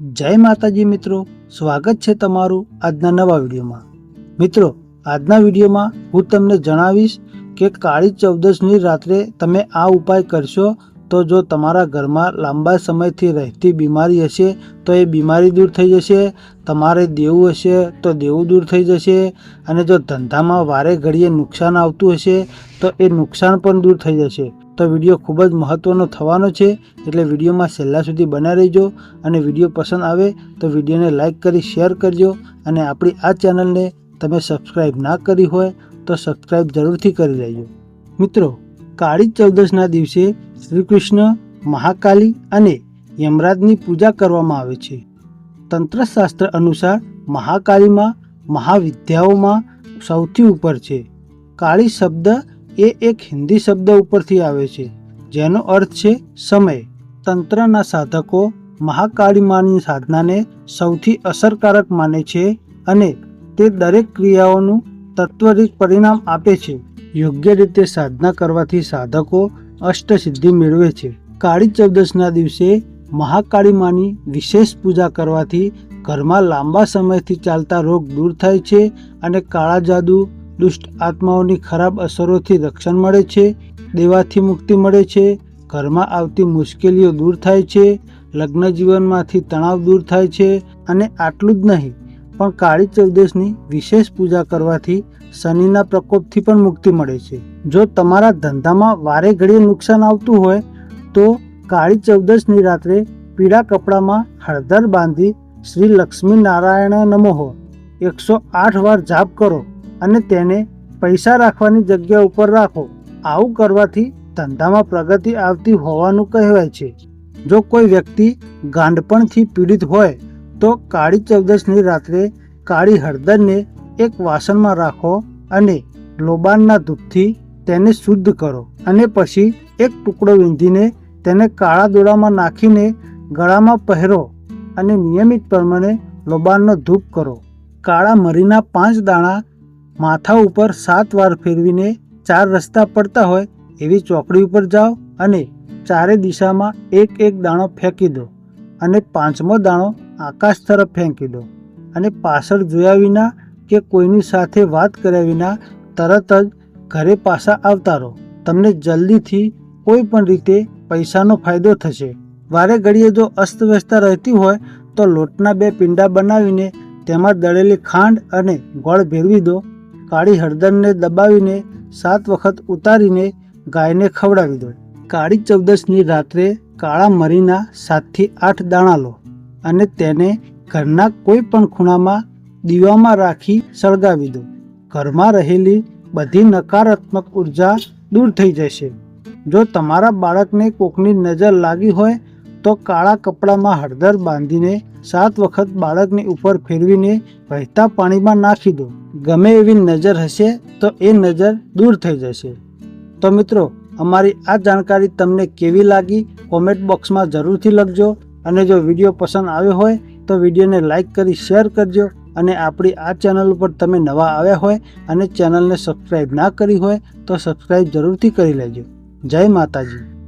જય માતાજી મિત્રો. સ્વાગત છે તમારું આજના નવા વિડીયોમાં. મિત્રો, આજના વિડીયોમાં હું તમને જણાવીશ કે કાળી ચૌદસની રાત્રે તમે આ ઉપાય કરશો તો જો તમારા ઘરમાં લાંબા સમયથી રહેતી બીમારી હશે, તો એ બીમારી દૂર થઈ જશે, તમારે દેવું હશે, તો દેવું દૂર થઈ જશે, અને જો ધંધામાં વારે ઘડીએ નુકસાન આવતું હશે, તો એ નુકસાન પણ દૂર થઈ જશે. તો વીડિયો ખૂબ જ મહત્ત્વનો થવાનો છે, એટલે વિડીયોમાં છેલ્લા સુધી બના રહેજો, અને વીડિયો પસંદ આવે તો વિડીયોને લાઇક કરી, શેર કરજો, અને આપણી આ ચેનલને તમે સબસ્ક્રાઈબ ના કરી હોય, તો સબસ્ક્રાઈબ જરૂરથી કરી લેજો. મિત્રો કાળી ચૌદશના દિવસે શ્રી કૃષ્ણ મહાકાલી અને યમરાજની પૂજા કરવામાં આવે છે. તંત્રશાસ્ત્ર અનુસાર મહાકાલીમાં મહાવિદ્યાઓમાં સૌથી ઉપર છે. કાળી શબ્દ એ એક હિન્દી શબ્દ ઉપરથી આવે છે, જેનો અર્થ છે સમય. તંત્રના સાધકો મહાકાળીમાની સાધનાને સૌથી અસરકારક માને છે અને તે દરેક ક્રિયાઓનું તત્વરિક પરિણામ આપે છે. યોગ્ય રીતે સાધના કરવાથી સાધકો અષ્ટસિદ્ધિ મેળવે છે. કાળી ચૌદશના દિવસે મહાકાળી માની વિશેષ પૂજા કરવાથી ઘરમાં લાંબા સમયથી ચાલતા રોગ દૂર થાય છે અને કાળા જાદુ, દુષ્ટ આત્માઓની ખરાબ અસરોથી રક્ષણ મળે છે, દેવાથી મુક્તિ મળે છે, ઘરમાં આવતી મુશ્કેલીઓ દૂર થાય છે લગ્ન જીવનમાંથી તણાવ દૂર થાય છે અને આટલું જ નહીં. પણ કાળી ચૌદસની વિશેષ પૂજા કરવાથી શનિના પ્રકોપથી પણ મુક્તિ મળે છે. જો તમારા ધંધામાં વારે ઘડીએ નુકસાન આવતું હોય, તો કાળી ચૌદશની રાત્રે પીળા કપડામાં હળદર બાંધી શ્રી લક્ષ્મી નારાયણ નમોહો એકસો આઠ વાર જાપ કરો અને તેને પૈસા રાખવાની જગ્યા ઉપર રાખો. આવું કરવાથી ધંધામાં પ્રગતિ આવતી હોવાનું કહેવાય છે. જો કોઈ વ્યક્તિ ગાંડપણથી પીડિત હોય તો કાળી ચૌદશની રાત્રે કાળી હળદરને એક વાસણમાં રાખો અને લોબાનના ધૂપથી તેને શુદ્ધ કરો અને પછી એક ટુકડો વીંધીને તેને કાળા દોડામાં નાખીને ગળામાં પહેરો અને નિયમિત પ્રમાણે લોબાનનો ધૂપ કરો. કાળા મરીના પાંચ દાણા માથા ઉપર સાત વાર ફેરવીને ચાર રસ્તા પડતા હોય એવી ચોકડી ઉપર જાઓ અને ચારે દિશામાં એક એક દાણો ફેંકી દો અને પાંચમો દાણો આકાશ તરફ ફેંકી દો અને પાછળ જોયા વિના કે કોઈની સાથે વાત કર્યા વિના તરત જ ઘરે પાછા આવતા રહો તમને જલ્દીથી કોઈ પણ રીતે પૈસાનો ફાયદો થશે. વારે ઘડીએ જો અસ્તવ્યસ્તા રહેતી હોય તો લોટના બે પીંડા બનાવીને તેમાં દળેલી ખાંડ અને ગોળ ભેરવી દો. કાળી હળદરને દબાવીને સાત વખત ઉતારીને ગાયને ખવડાવી દો. કાળી ચૌદસની રાત્રે કાળા મરીના સાતથી આઠ દાણા લો. અને તેને ઘરના કોઈ પણ ખૂણામાં દીવામાં રાખી સળગાવી દો. ઘરમાં રહેલી બધી નકારાત્મક ઊર્જા દૂર થઈ જશે. જો તમારા બાળકને કોકની નજર લાગી હોય, તો કાળા કપડામાં હળદર બાંધીને સાત વખત બાળકની ઉપર ફેરવીને વહેતા પાણીમાં નાખી દો. ગમે એવી નજર હશે, તો એ નજર દૂર થઈ જશે. તો મિત્રો, અમારી આ જાણકારી તમને કેવી લાગી? કોમેન્ટ બોક્સમાં જરૂરથી લખજો. અને જો વીડિયો પસંદ આવ્યો હોય તો વિડીયોને લાઇક કરી શેર કરજો અને આપણી આ ચેનલ ઉપર તમે નવા આવ્યા હોય અને ચેનલને સબસ્ક્રાઈબ ના કરી હોય તો સબસ્ક્રાઈબ જરૂરથી કરી લેજો. જય માતાજી.